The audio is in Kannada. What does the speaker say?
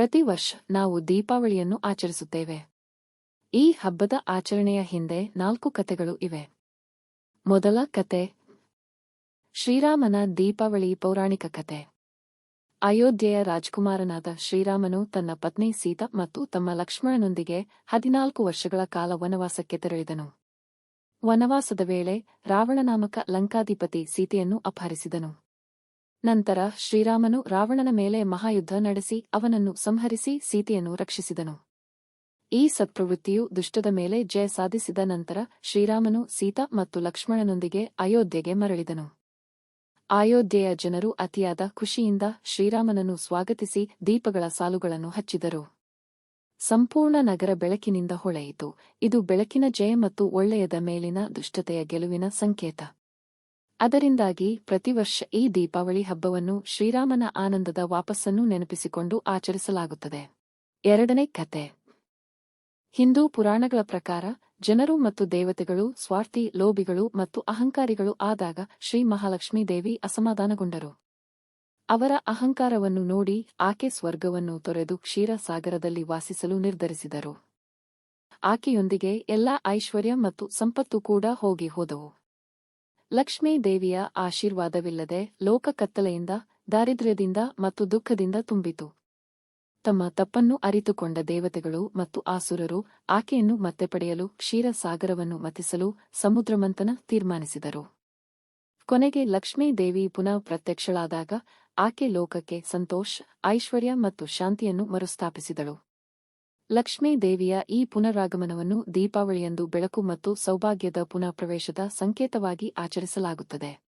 ಪ್ರತಿ ವರ್ಷ ನಾವು ದೀಪಾವಳಿಯನ್ನು ಆಚರಿಸುತ್ತೇವೆ. ಈ ಹಬ್ಬದ ಆಚರಣೆಯ ಹಿಂದೆ ನಾಲ್ಕು ಕತೆಗಳು ಇವೆ. ಮೊದಲ ಕತೆ ಶ್ರೀರಾಮನ ದೀಪಾವಳಿ ಪೌರಾಣಿಕ ಕತೆ ಅಯೋಧ್ಯೆಯ ರಾಜಕುಮಾರನಾದ ಶ್ರೀರಾಮನು ತನ್ನ ಪತ್ನಿ ಸೀತಾ ಮತ್ತು ತಮ್ಮ ಲಕ್ಷ್ಮಣನೊಂದಿಗೆ ಹದಿನಾಲ್ಕು ವರ್ಷಗಳ ಕಾಲ ವನವಾಸಕ್ಕೆ ತೆರಳಿದನು. ವನವಾಸದ ವೇಳೆ ರಾವಣನಾಮಕ ಲಂಕಾಧಿಪತಿ ಸೀತೆಯನ್ನು ಅಪಹರಿಸಿದನು. ನಂತರ ಶ್ರೀರಾಮನು ರಾವಣನ ಮೇಲೆ ಮಹಾಯುದ್ಧ ನಡೆಸಿ ಅವನನ್ನು ಸಂಹರಿಸಿ ಸೀತೆಯನ್ನು ರಕ್ಷಿಸಿದನು. ಈ ಸತ್ಪ್ರವೃತ್ತಿಯು ದುಷ್ಟದ ಮೇಲೆ ಜಯ ಸಾಧಿಸಿದ ನಂತರ ಶ್ರೀರಾಮನು ಸೀತಾ ಮತ್ತು ಲಕ್ಷ್ಮಣನೊಂದಿಗೆ ಅಯೋಧ್ಯೆಗೆ ಮರಳಿದನು. ಅಯೋಧ್ಯೆಯ ಜನರು ಅತಿಯಾದ ಖುಷಿಯಿಂದ ಶ್ರೀರಾಮನನ್ನು ಸ್ವಾಗತಿಸಿ ದೀಪಗಳ ಸಾಲುಗಳನ್ನು ಹಚ್ಚಿದರು. ಸಂಪೂರ್ಣ ನಗರ ಬೆಳಕಿನಿಂದ ಹೊಳೆಯಿತು. ಇದು ಬೆಳಕಿನ ಜಯ ಮತ್ತು ಒಳ್ಳೆಯದ ಮೇಲಿನ ದುಷ್ಟತೆಯ ಗೆಲುವಿನ ಸಂಕೇತ. ಅದರಿಂದಾಗಿ ಪ್ರತಿವರ್ಷ ಈ ದೀಪಾವಳಿ ಹಬ್ಬವನ್ನು ಶ್ರೀರಾಮನ ಆನಂದದ ವಾಪಸ್ಸನ್ನು ನೆನಪಿಸಿಕೊಂಡು ಆಚರಿಸಲಾಗುತ್ತದೆ. ಎರಡನೇ ಕತೆ ಹಿಂದೂ ಪುರಾಣಗಳ ಪ್ರಕಾರ ಜನರು ಮತ್ತು ದೇವತೆಗಳು, ಸ್ವಾರ್ಥಿ, ಲೋಭಿಗಳು ಮತ್ತು ಅಹಂಕಾರಿಗಳು ಆದಾಗ ಶ್ರೀ ಮಹಾಲಕ್ಷ್ಮೀ ದೇವಿ ಅಸಮಾಧಾನಗೊಂಡರು. ಅವರ ಅಹಂಕಾರವನ್ನು ನೋಡಿ ಆಕೆ ಸ್ವರ್ಗವನ್ನು ತೊರೆದು ಕ್ಷೀರಸಾಗರದಲ್ಲಿ ವಾಸಿಸಲು ನಿರ್ಧರಿಸಿದರು. ಆಕೆಯೊಂದಿಗೆ ಎಲ್ಲಾ ಐಶ್ವರ್ಯ ಮತ್ತು ಸಂಪತ್ತು ಕೂಡ ಹೋಗಿ ಹೋದವು. ಲಕ್ಷ್ಮೀ ದೇವಿಯ ಆಶೀರ್ವಾದವಿಲ್ಲದೆ ಲೋಕ ಕತ್ತಲೆಯಿಂದ, ದಾರಿದ್ರ್ಯದಿಂದ ಮತ್ತು ದುಃಖದಿಂದ ತುಂಬಿತು. ತಮ್ಮ ತಪ್ಪನ್ನು ಅರಿತುಕೊಂಡ ದೇವತೆಗಳು ಮತ್ತು ಆಸುರರು ಆಕೆಯನ್ನು ಮತ್ತೆ ಪಡೆಯಲು ಕ್ಷೀರಸಾಗರವನ್ನು ಮತಿಸಲು ಸಮುದ್ರಮಂಥನ ತೀರ್ಮಾನಿಸಿದರು. ಕೊನೆಗೆ ಲಕ್ಷ್ಮೀ ದೇವಿ ಪುನಃ ಪ್ರತ್ಯಕ್ಷಳಾದಾಗ ಆಕೆ ಲೋಕಕ್ಕೆ ಸಂತೋಷ, ಐಶ್ವರ್ಯ ಮತ್ತು ಶಾಂತಿಯನ್ನು ಮರುಸ್ಥಾಪಿಸಿದಳು. ಲಕ್ಷ್ಮೀ ದೇವಿಯ ಈ ಪುನರಾಗಮನವನ್ನು ದೀಪಾವಳಿಯಂದು ಬೆಳಕು ಮತ್ತು ಸೌಭಾಗ್ಯದ ಪುನಃ ಪ್ರವೇಶದ ಸಂಕೇತವಾಗಿ ಆಚರಿಸಲಾಗುತ್ತದೆ.